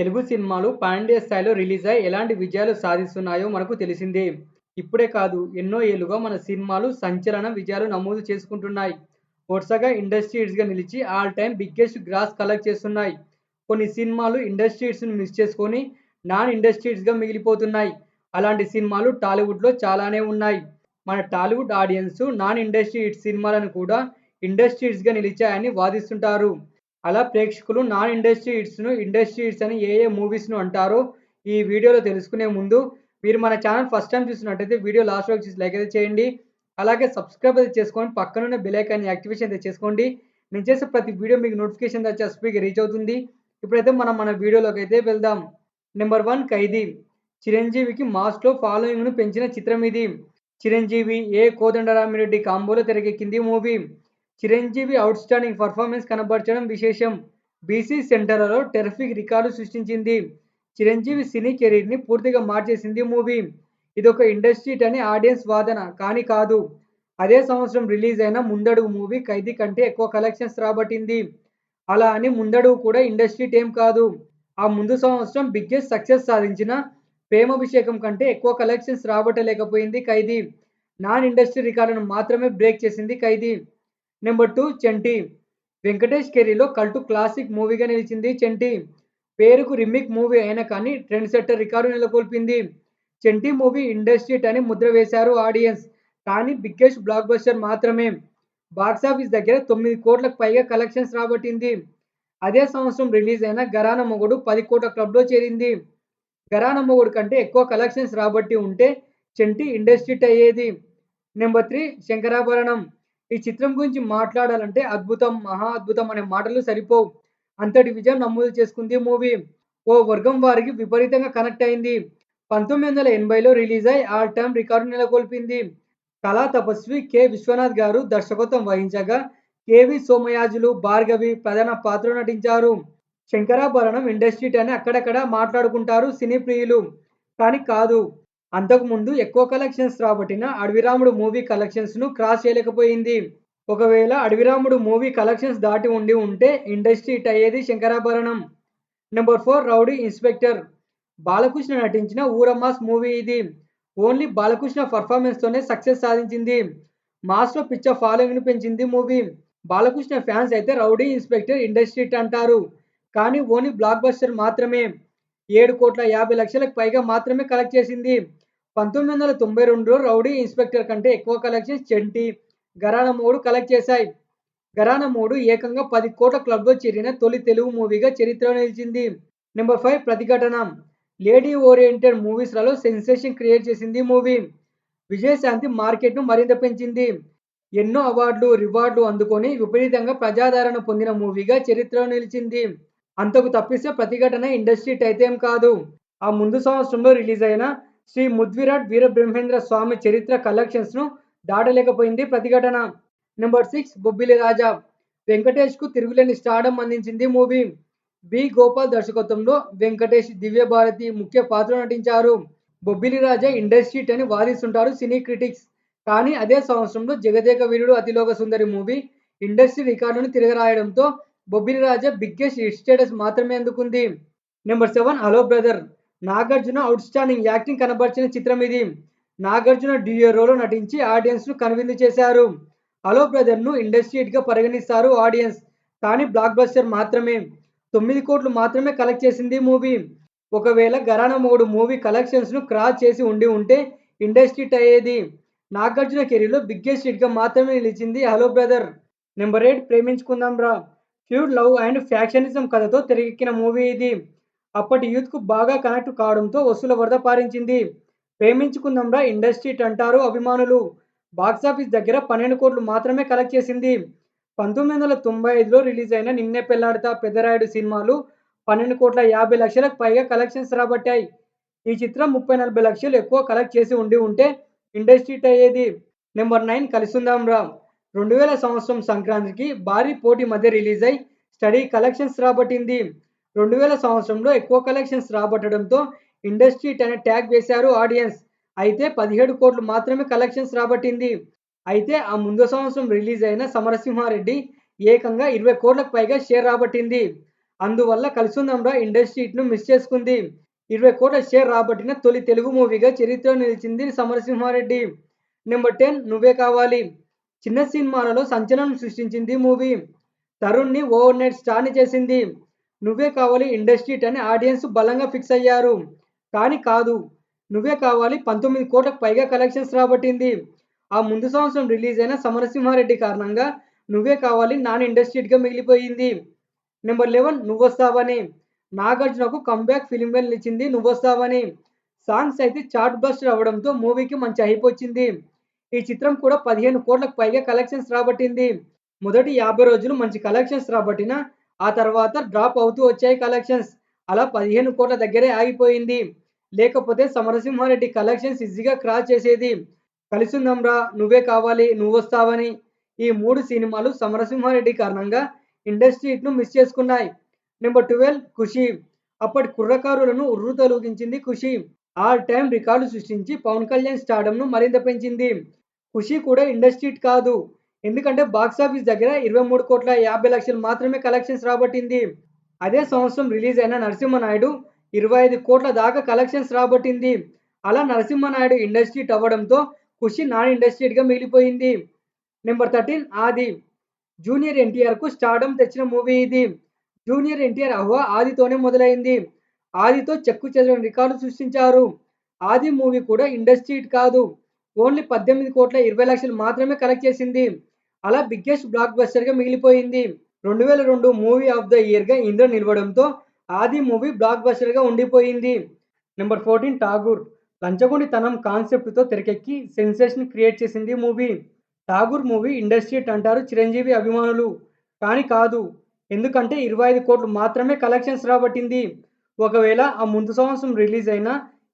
తెలుగు సినిమాలు పాండియా స్థాయిలో రిలీజ్ అయ్యి ఎలాంటి విజయాలు సాధిస్తున్నాయో మనకు తెలిసిందే. ఇప్పుడే కాదు ఎన్నో ఏళ్ళుగా మన సినిమాలు సంచలన విజయాలు నమోదు చేసుకుంటున్నాయి. వరుసగా ఇండస్ట్రీ హిట్స్‌గా నిలిచి all time biggest gross collect చేస్తున్నాయి. కొన్ని సినిమాలు ఇండస్ట్రీ హిట్స్‌ను మిస్ చేసుకొని నాన్ ఇండస్ట్రీ హిట్స్‌గా మిగిలిపోతున్నాయి. అలాంటి సినిమాలు టాలీవుడ్‌లో చాలానే ఉన్నాయి. మన Tollywood audience non industry hit సినిమాలను కూడా ఇండస్ట్రీ హిట్స్‌గా నిలిచాయని వాదిస్తుంటారు. అలా ప్రేక్షకులు నాన్ ఇండస్ట్రీ హిట్స్‌ను ఇండస్ట్రీ హిట్స్ అని ఏ ఏ మూవీస్‌ను అంటారో ఈ వీడియోలో తెలుసుకునే ముందు మీరు మన ఛానల్ ఫస్ట్ టైం చూసినట్టయితే వీడియో లాస్ట్ వరకు చూసి లైక్ అయితే చేయండి. అలాగే సబ్స్క్రైబ్ అయితే చేసుకొని పక్కనున్న బెల్ యాక్టివేషన్ అయితే చేసుకోండి. నేను చేసే ప్రతి వీడియో మీకు నోటిఫికేషన్ వచ్చి స్పీడ్‌గా రీచ్ అవుతుంది. ఇప్పుడైతే మనం మన వీడియోలోకి అయితే వెళ్దాం. Number one Khaidi. చిరంజీవికి మాస్‌లో ఫాలోయింగ్‌ను పెంచిన చిత్రం ఇది. చిరంజీవి, ఏ కోదండరామిరెడ్డి కాంబోలో తెరకెక్కింది movie. Chiranjeevi outstanding performance కనబరచడం విశేషం. బీసీ సెంటర్లలో టెర్రిఫిక్ రికార్డు సృష్టించింది. చిరంజీవి సినీ కెరీర్‌ని పూర్తిగా మార్చేసింది మూవీ. ఇది ఒక ఇండస్ట్రీ అని ఆడియన్స్ వాదన. కానీ కాదు. అదే సంవత్సరం రిలీజ్ అయిన ముందడుగు మూవీ ఖైదీ కంటే ఎక్కువ కలెక్షన్స్ రాబట్టింది. అలా అని ముందడుగు కూడా ఇండస్ట్రీ టేం ఏం కాదు. ఆ ముందు సంవత్సరం బిగ్గెస్ట్ సక్సెస్ సాధించిన ప్రేమాభిషేకం కంటే ఎక్కువ కలెక్షన్స్ రాబట్టలేకపోయింది ఖైదీ. నాన్ ఇండస్ట్రీ రికార్డును మాత్రమే బ్రేక్ చేసింది ఖైదీ. నెంబర్ టూ చెంటి వెంకటేష్ కెరీలో కల్టు క్లాసిక్ మూవీగా నిలిచింది చంటి. పేరుకు రిమిక్ మూవీ అయినా కానీ ట్రెండ్ సెట్టర్ రికార్డు నెలకొల్పింది. చంటి మూవీ ఇండస్ట్రీ అని ముద్ర వేశారు ఆడియన్స్. కానీ బిగ్గెస్ట్ బ్లాక్ బస్టర్ మాత్రమే. బాక్సాఫీస్ దగ్గర తొమ్మిది కోట్లకు పైగా కలెక్షన్స్ రాబట్టింది. అదే సంవత్సరం రిలీజ్ అయిన గరాన మొగుడు పది కోట్ల క్లబ్‌లో చేరింది. గరాన మొగుడు కంటే ఎక్కువ కలెక్షన్స్ రాబట్టి ఉంటే చంటి ఇండస్ట్రీ అయ్యేది. Number three Shankarabharanam. ఈ చిత్రం గురించి మాట్లాడాలంటే అద్భుతం, మహా అద్భుతం అనే మాటలు సరిపోవు. అంతటి విజయం నమోదు చేసుకుంది మూవీ. ఓ వర్గం వారికి విపరీతంగా కనెక్ట్ అయింది. 1980లో రిలీజ్ అయి ఆల్ టైమ్ రికార్డు నెలకొల్పింది. కళా తపస్వి కె. విశ్వనాథ్ గారు దర్శకత్వం వహించగా కెవి సోమయాజులు, భార్గవి ప్రధాన పాత్రలు నటించారు. శంకరాభరణం ఇండస్ట్రీ అని అక్కడక్కడ మాట్లాడుకుంటారు సినీ ప్రియులు. కానీ కాదు. అంతకుముందు ఎక్కువ కలెక్షన్స్ రాబట్టిన అడవిరాముడు మూవీ కలెక్షన్స్‌ను క్రాస్ చేయలేకపోయింది. ఒకవేళ అడవిరాముడు మూవీ కలెక్షన్స్ దాటి ఉండి ఉంటే ఇండస్ట్రీ హిట్ అయ్యేది Shankarabharanam. Number four rowdy inspector. Balakrishna నటించిన ఊరమ్మాస్ మూవీ ఇది. ఓన్లీ బాలకృష్ణ పర్ఫార్మెన్స్తోనే సక్సెస్ సాధించింది. మాస్‌లో పిచ్చ ఫాలోయింగ్‌ను పెంచింది మూవీ. బాలకృష్ణ ఫ్యాన్స్ అయితే రౌడీ ఇన్స్‌పెక్టర్ ఇండస్ట్రీ హిట్ అంటారు. కానీ ఓన్లీ బ్లాక్ బస్టర్ మాత్రమే. ఏడు కోట్ల యాభై లక్షలకు పైగా మాత్రమే కలెక్ట్ చేసింది. 1992లో రౌడీ ఇన్స్‌పెక్టర్ కంటే ఎక్కువ కలెక్షన్స్ చెంటి ఘరానా మూడు కలెక్ట్ చేశాయి. ఘరానా మూడు ఏకంగా పది కోట్ల క్లబ్‌లో చేరిన తొలి తెలుగు మూవీగా చరిత్రలో నిలిచింది. Number five Pratighatana. Lady oriented మూవీస్‌లలో sensation create చేసింది మూవీ. విజయశాంతి మార్కెట్‌ను మరింత పెంచింది. ఎన్నో అవార్డులు, రివార్డులు అందుకొని విపరీతంగా ప్రజాదరణ పొందిన మూవీగా చరిత్రలో నిలిచింది. అంతకు తప్పిస్తే ప్రతిఘటన ఇండస్ట్రీ టైతేం అయితే ఏం కాదు. ఆ ముందు సంవత్సరంలో రిలీజ్ అయిన శ్రీ ముద్విరాట్ వీరబ్రహ్మేంద్ర స్వామి చరిత్ర కలెక్షన్స్‌ను దాటలేకపోయింది ప్రతిఘటన. Number six Bobbili Raja. వెంకటేష్‌కు తిరుగులేని స్టార్డమ్ అందించింది మూవీ. బి. గోపాల్ దర్శకత్వంలో వెంకటేష్, దివ్య భారతి ముఖ్య పాత్ర నటించారు. బొబ్బిలి రాజా ఇండస్ట్రీ అని వాదిస్తుంటారు సినీ క్రిటిక్స్. కానీ అదే సంవత్సరంలో జగదేక వీరుడు అతిలోక సుందరి మూవీ ఇండస్ట్రీ రికార్డును తిరగరాయడంతో Bobbili Raja biggest hit status మాత్రమే అందుకుంది. Number seven hello brother. Nagarjuna outstanding acting కనబర్చిన చిత్రం ఇది. నాగార్జున డ్యూయో రోల్‌లో నటించి ఆడియన్స్‌ను కనువిందు చేశారు. హలో బ్రదర్‌ను ఇండస్ట్రీ పరిగణిస్తారు ఆడియన్స్. కానీ బ్లాక్ బస్టర్ మాత్రమే. తొమ్మిది కోట్లు మాత్రమే కలెక్ట్ చేసింది మూవీ. ఒకవేళ గరాన మూడు మూవీ కలెక్షన్స్‌ను క్రాస్ చేసి ఉండి ఉంటే ఇండస్ట్రీ అయ్యేది. నాగార్జున కెరీర్‌లో బిగ్గెస్ట్ హిట్‌గా మాత్రమే నిలిచింది hello brother. Number 8 Preminchukundam Raa. Pure love and factionism కథతో తెరకెక్కిన మూవీ ఇది. అప్పటి యూత్‌కు బాగా కనెక్ట్ కావడంతో వసూల వరద పారించింది. ప్రేమించుకుందాంరా ఇండస్ట్రీ అంటారు అభిమానులు. బాక్సాఫీస్ దగ్గర 12 కోట్లు మాత్రమే కలెక్ట్ చేసింది. 1995లో రిలీజ్ అయిన నిన్నే పెళ్ళాడతా, పెద్దరాయుడు సినిమాలు 12 కోట్ల యాభై లక్షలకు పైగా కలెక్షన్స్ రాబట్టాయి. ఈ చిత్రం 30, 40 లక్షలు ఎక్కువ కలెక్ట్ చేసి ఉండి ఉంటే ఇండస్ట్రీ అయ్యేది. నెంబర్ నైన్ 9 రెండు వేల సంవత్సరం సంక్రాంతికి భారీ పోటీ మధ్య రిలీజ్ అయి స్టడీ కలెక్షన్స్ రాబట్టింది. 2000 సంవత్సరంలో ఎక్కువ కలెక్షన్స్ రాబట్టడంతో ఇండస్ట్రీ అనే ట్యాగ్ వేశారు ఆడియన్స్. అయితే 17 కోట్లు మాత్రమే కలెక్షన్స్ రాబట్టింది. అయితే ఆ ముందు సంవత్సరం రిలీజ్ అయిన సమరసింహారెడ్డి ఏకంగా 20 కోట్లకు పైగా షేర్ రాబట్టింది. అందువల్ల కలిసుందాంరా ఇండస్ట్రీ ను మిస్ చేసుకుంది. 20 కోట్ల షేర్ రాబట్టిన తొలి తెలుగు మూవీగా చరిత్రలో నిలిచింది సమరసింహారెడ్డి. నెంబర్ 10 నువ్వే కావాలి. చిన్న సినిమాలలో సంచలనం సృష్టించింది మూవీ. తరుణ్‌ని ఓవర్ నైట్ స్టార్‌ని చేసింది. నువ్వే కావాలి ఇండస్ట్రీ అని ఆడియన్స్ బలంగా ఫిక్స్ అయ్యారు. కానీ కాదు. నువ్వే కావాలి 19 కోట్లకు పైగా కలెక్షన్స్ రాబట్టింది. ఆ ముందు సంవత్సరం రిలీజ్ అయిన సమరసింహారెడ్డి కారణంగా నువ్వే కావాలి నాన్ ఇండస్ట్రీట్గా మిగిలిపోయింది. నెంబర్ 11 నువ్వొస్తావని. నాగార్జునకు కమ్‌బ్యాక్ ఫిల్మ్‌గా నిలిచింది నువ్వొస్తావని. సాంగ్స్ అయితే చార్ట్ బస్ట్ అవ్వడంతో మూవీకి మంచి హైప్ వచ్చింది. ఈ చిత్రం కూడా 15 కోట్లకు పైగా కలెక్షన్స్ రాబట్టింది. మొదటి 50 రోజులు మంచి కలెక్షన్స్ రాబట్టిన ఆ తర్వాత డ్రాప్ అవుతూ వచ్చాయి కలెక్షన్స్. అలా 15 కోట్ల దగ్గరే ఆగిపోయింది. లేకపోతే సమరసింహారెడ్డి కలెక్షన్స్ ఈజీగా క్రాస్ చేసేది. కలిసిందమ్రా నువ్వే కావాలి, నువ్వొస్తావని ఈ మూడు సినిమాలు సమరసింహారెడ్డి కారణంగా ఇండస్ట్రీ హిట్‌ను మిస్ చేసుకున్నాయి. నెంబర్ 12 ఖుషి. అప్పటి కుర్రకారులను ఉర్రు తొలగించింది ఖుషి. ఆల్ టైమ్ రికార్డు సృష్టించి పవన్ కళ్యాణ్ స్టార్డమ్‌ను మరింత పెంచింది. ఖుషి కూడా ఇండస్ట్రీ కాదు. ఎందుకంటే బాక్సాఫీస్ దగ్గర 23 కోట్ల 50 లక్షలు మాత్రమే కలెక్షన్స్ రాబట్టింది. అదే సంవత్సరం రిలీజ్ అయిన నరసింహనాయుడు 25 కోట్ల దాకా కలెక్షన్స్ రాబట్టింది. అలా నరసింహనాయుడు ఇండస్ట్రీ అవ్వడంతో ఖుషి నాన్ ఇండస్ట్రీట్గా మిగిలిపోయింది. నెంబర్ 13 ఆది. జూనియర్ ఎన్టీఆర్‌కు స్టార్డమ్ తెచ్చిన మూవీ ఇది. జూనియర్ ఎన్టీఆర్ అహ్వా ఆదితోనే మొదలైంది. ఆదితో చెక్కు చెదరని రికార్డు సృష్టించారు. ఆది మూవీ కూడా ఇండస్ట్రీ కాదు. ఓన్లీ 18 కోట్ల 20 లక్షలు మాత్రమే కలెక్ట్ చేసింది. అలా బిగ్గెస్ట్ బ్లాక్ బస్టర్‌గా మిగిలిపోయింది. 2002 మూవీ ఆఫ్ ద ఇయర్‌గా ఇంద్ర నిలవడంతో ఆది మూవీ బ్లాక్ బస్టర్‌గా ఉండిపోయింది. నెంబర్ 14 ఠాగూర్. లంచగొండితనం కాన్సెప్ట్‌తో తెరకెక్కి సెన్సేషన్ క్రియేట్ చేసింది మూవీ. ఠాగూర్ మూవీ ఇండస్ట్రీ అంటారు చిరంజీవి అభిమానులు. కానీ కాదు. ఎందుకంటే 25 కోట్లు మాత్రమే కలెక్షన్స్ రాబట్టింది. ఒకవేళ ఆ ముందు సంవత్సరం రిలీజ్ అయిన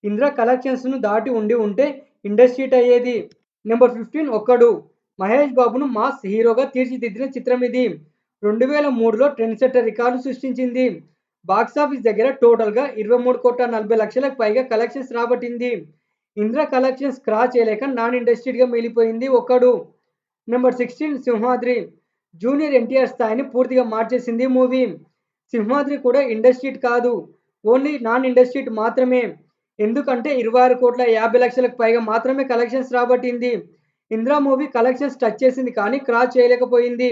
ఇంద్ర కలెక్షన్స్‌ను దాటి ఉండి ఉంటే ఇండస్ట్రీట్ అయ్యేది. నెంబర్ 15 ఒక్కడు. మహేష్ బాబును మాస్ హీరోగా తీర్చిదిద్దిన చిత్రం ఇది. 2003లో ట్రెండ్ సెట్టర్ రికార్డు సృష్టించింది. బాక్సాఫీస్ దగ్గర టోటల్‌గా 23 కోట్ల 40 లక్షలకు పైగా కలెక్షన్స్ రాబట్టింది. ఇంద్ర కలెక్షన్స్ క్రాస్ చేయలేక నాన్ ఇండస్ట్రీడ్గా మిగిలిపోయింది ఒక్కడు. నెంబర్ 16 సింహాద్రి. జూనియర్ ఎన్టీఆర్ స్థాయిని పూర్తిగా మార్చేసింది మూవీ. సింహాద్రి కూడా ఇండస్ట్రీట్ కాదు. ఓన్లీ నాన్ ఇండస్ట్రీట్ మాత్రమే. ఎందుకంటే 26 కోట్ల 50 లక్షలకు పైగా మాత్రమే కలెక్షన్స్ రాబట్టింది. ఇంద్రా మూవీ కలెక్షన్స్ టచ్ చేసింది కానీ క్రాస్ చేయలేకపోయింది.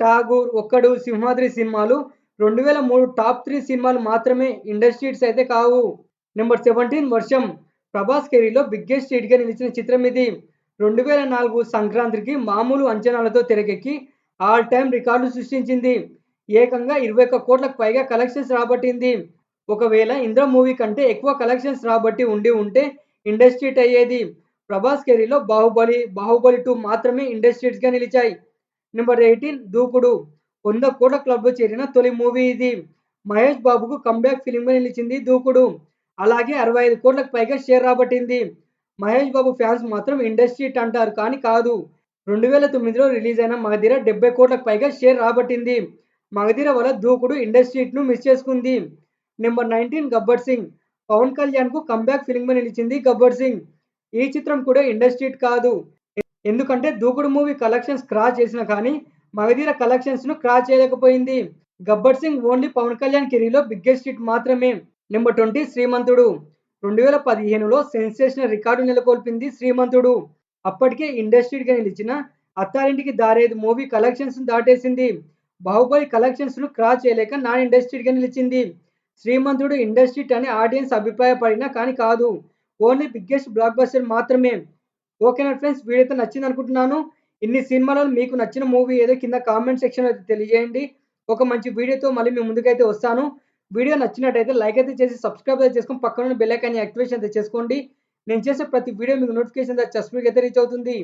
ఠాగూర్, ఒక్కడు, సింహాద్రి సినిమాలు 2003 టాప్ త్రీ సినిమాలు మాత్రమే ఇండస్ట్రీస్ అయితే కావు. నెంబర్ 17 వర్షం. ప్రభాస్ కెరీర్‌లో బిగ్గెస్ట్ హిట్‌గా నిలిచిన చిత్రం ఇది. 2004 సంక్రాంతికి మామూలు అంచనాలతో తెరకెక్కి ఆల్ టైమ్ రికార్డు సృష్టించింది. ఏకంగా 21 కోట్లకు పైగా కలెక్షన్స్ రాబట్టింది. ఒకవేళ ఇంద్ర మూవీ కంటే ఎక్కువ కలెక్షన్స్ రాబట్టి ఉండి ఉంటే ఇండస్ట్రీ అయ్యేది. ప్రభాస్ కెరీలో బాహుబలి, బాహుబలి టూ మాత్రమే ఇండస్ట్రీ నిలిచాయి. నెంబర్ 18 దూకుడు. వంద కోట్ల క్లబ్‌లో చేరిన తొలి మూవీ ఇది. మహేష్ బాబుకు కమ్‌బ్యాక్ ఫిలింగా నిలిచింది దూకుడు. అలాగే 65 కోట్లకు పైగా షేర్ రాబట్టింది. మహేష్ బాబు ఫ్యాన్స్ మాత్రం ఇండస్ట్రీ అంటారు కానీ కాదు. 2009లో రిలీజ్ అయిన మగధీర 70 కోట్లకు పైగా షేర్ రాబట్టింది. మగధీర వల్ల దూకుడు ఇండస్ట్రీట్ను మిస్ చేసుకుంది. నెంబర్ 19 గబ్బర్ సింగ్. పవన్ కళ్యాణ్కు కంబ్యాక్ ఫిలింగ్ ఫిల్మ్‌గా నిలిచింది గబ్బర్ సింగ్. ఈ చిత్రం కూడా ఇండస్ట్రీ కాదు. ఎందుకంటే దూకుడు మూవీ కలెక్షన్స్ క్రాస్ చేసినా కానీ మగధీర కలెక్షన్స్‌ను క్రాస్ చేయలేకపోయింది. గబ్బర్ సింగ్ ఓన్లీ పవన్ కళ్యాణ్ కెరీర్‌లో బిగ్గెస్ట్ హిట్ మాత్రమే. నెంబర్ 20 శ్రీమంతుడు. 2015లో సెన్సేషనల్ రికార్డు నెలకొల్పింది శ్రీమంతుడు. అప్పటికే ఇండస్ట్రీ నిలిచిన అత్తారింటికి దారేది మూవీ కలెక్షన్స్ దాటేసింది. బాహుబలి కలెక్షన్స్ను క్రాస్ చేయలేక నాన్ ఇండస్ట్రీగా నిలిచింది. శ్రీమంతుడు ఇండస్ట్రీ అని ఆడియన్స్ అభిప్రాయపడినా కానీ కాదు. ఓన్లీ బిగ్గెస్ట్ బ్లాక్ బస్టర్ మాత్రమే. ఓకేనా ఫ్రెండ్స్ వీడియో నచ్చింది నచ్చిందనుకుంటున్నాను. ఇన్ని సినిమాలలో మీకు నచ్చిన మూవీ ఏదో కింద కామెంట్ సెక్షన్‌లో అయితే తెలియజేయండి. ఒక మంచి వీడియోతో మళ్ళీ మీ ముందుకైతే వస్తాను. వీడియో నచ్చినట్టయితే లైక్ అయితే చేసి సబ్స్క్రైబ్ అయితే చేసుకొని పక్కన బెల్ ఐకాన్‌ని యాక్టివేషన్ అయితే చేసుకోండి. నేను చేసే ప్రతి వీడియో మీకు నోటిఫికేషన్ ద్వారా చస్పీగా అయితే రీచ్ అవుతుంది.